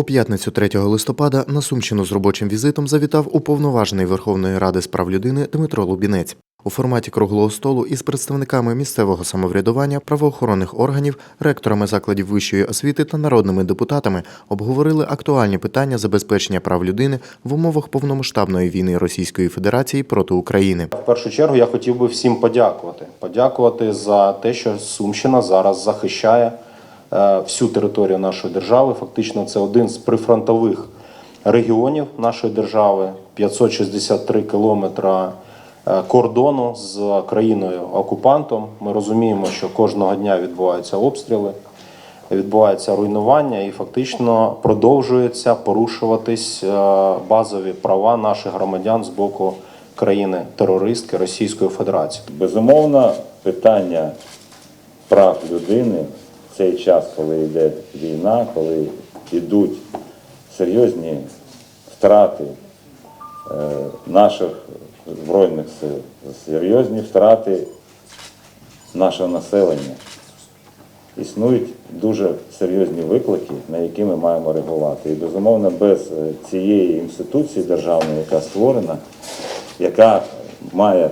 У п'ятницю 3 листопада на Сумщину з робочим візитом завітав уповноважений Верховної Ради з прав людини Дмитро Лубінець. У форматі круглого столу із представниками місцевого самоврядування, правоохоронних органів, ректорами закладів вищої освіти та народними депутатами обговорили актуальні питання забезпечення прав людини в умовах повномасштабної війни Російської Федерації проти України. В першу чергу я хотів би всім подякувати. Подякувати за те, що Сумщина зараз захищає всю територію нашої держави. Фактично, це один з прифронтових регіонів нашої держави, 563 кілометра е, кордону з країною окупантом. Ми розуміємо, що кожного дня відбуваються обстріли, відбувається руйнування і фактично продовжується порушуватись е, базові права наших громадян з боку країни терористки Російської Федерації. Безумовно, питання прав людини цей час, коли йде війна, коли йдуть серйозні втрати е, наших збройних сил, серйозні втрати нашого населення. Існують дуже серйозні виклики, на які ми маємо реагувати. І безумовно, без е, цієї інституції державної, яка створена, яка має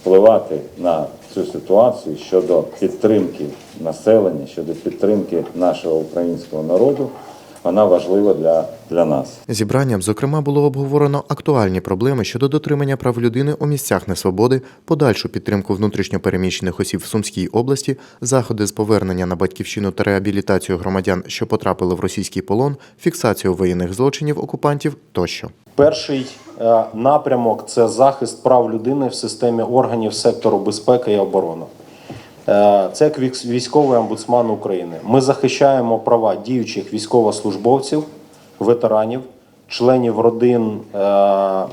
впливати на цю ситуацію щодо підтримки населення, щодо підтримки нашого українського народу, вона важлива для, для нас. Зібранням, зокрема, було обговорено актуальні проблеми щодо дотримання прав людини у місцях несвободи, подальшу підтримку внутрішньопереміщених осіб в Сумській області, заходи з повернення на батьківщину та реабілітацію громадян, що потрапили в російський полон, фіксацію воєнних злочинів окупантів тощо. Перший е, напрямок це захист прав людини в системі органів сектору безпеки і оборони. Е, Це військовий омбудсман України. Ми захищаємо права діючих військовослужбовців, ветеранів, членів родин е,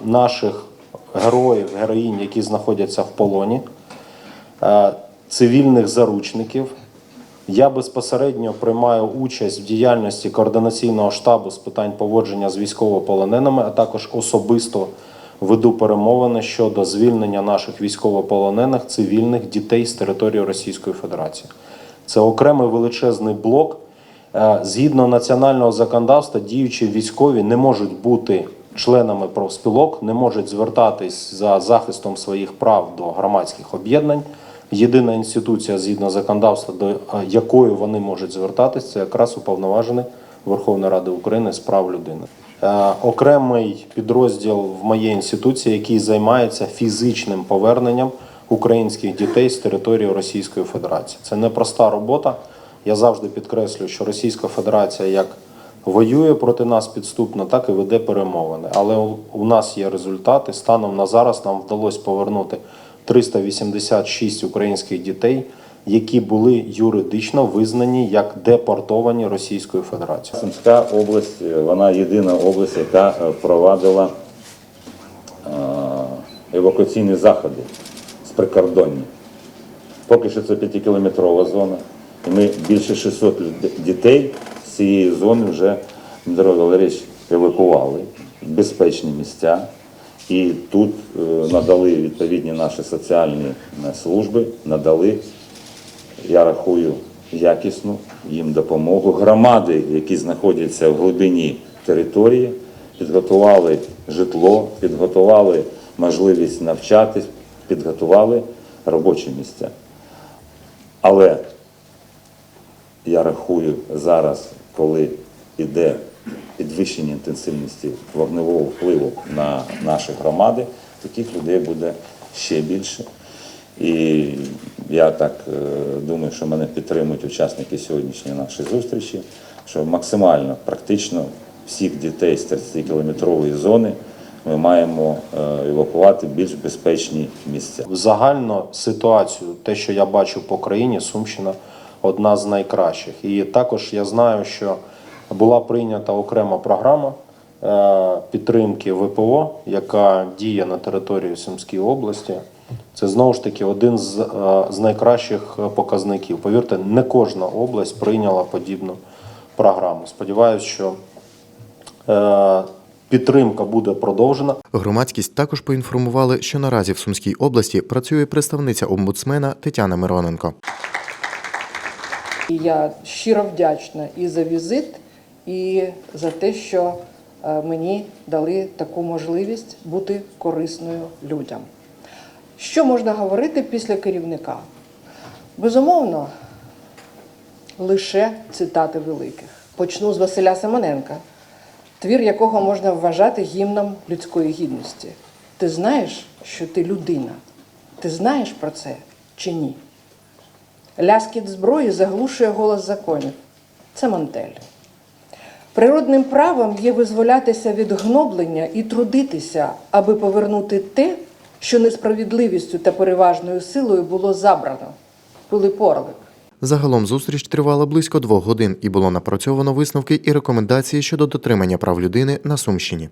наших героїв, героїнь, які знаходяться в полоні, е, цивільних заручників. Я безпосередньо приймаю участь в діяльності координаційного штабу з питань поводження з військовополоненими, а також особисто веду перемовини щодо звільнення наших військовополонених цивільних дітей з території Російської Федерації. Це окремий величезний блок. Е, Згідно національного законодавства, діючі військові не можуть бути членами профспілок, не можуть звертатись за захистом своїх прав до громадських об'єднань. Єдина інституція згідно законодавства, до е, якої вони можуть звертатись, це якраз уповноважений Верховної Ради України з прав людини. Е, Окремий підрозділ в моїй інституції, який займається фізичним поверненням українських дітей з території Російської Федерації. Це непроста робота. Я завжди підкреслюю, що Російська Федерація як воює проти нас підступно, так і веде перемовини. Але у- нас є результати. Станом на зараз нам вдалося повернути 386 українських дітей, які були юридично визнані як депортовані Російською Федерацією. Сумська область, е, вона єдина область, яка е, впровадила е, евакуаційні заходи з прикордоння. Поки що це 5-кілометрова зона. І ми більше 600 дітей з цієї зони вже, Дмитро Валерійович, евакували в безпечні місця. І тут надали відповідні наші соціальні служби, надали я рахую, якісну їм допомогу. Громади, які знаходяться в глибині території, підготували житло, підготували можливість навчатись, підготували робочі місця. Але я рахую зараз, коли йде підвищення інтенсивності вогневого впливу на наші громади, таких людей буде ще більше. І я так е, думаю, що мене підтримують учасники сьогоднішньої нашої зустрічі, що максимально практично всіх дітей з 30-кілометрової зони ми маємо е, евакувати більш безпечні місця. Загально ситуацію, те, що я бачу по країні, Сумщина одна з найкращих. І також я знаю, що була прийнята окрема програма е, підтримки ВПО, яка діє на території Сумської області. Це знову ж таки один з, е, з найкращих показників. Повірте, не кожна область прийняла подібну програму. Сподіваюсь, що е, підтримка буде продовжена. Громадськість також поінформували, що наразі в Сумській області працює представниця омбудсмена Тетяна Мироненко. Я щиро вдячна і за візит, і за те, що е, мені дали таку можливість бути корисною людям. Що можна говорити після керівника? Безумовно, лише цитати великих. Почну з Василя Семененка, твір якого можна вважати гімном людської гідності. Ти знаєш, що ти людина? Ти знаєш про це чи ні? Ляскіт зброї заглушує голос законів. Це Мантель. Природним правом є визволятися від гноблення і трудитися, аби повернути те, що несправедливістю та переважною силою було забрано. Пилип Орлик. Загалом зустріч тривала близько двох годин і було напрацьовано висновки і рекомендації щодо дотримання прав людини на Сумщині.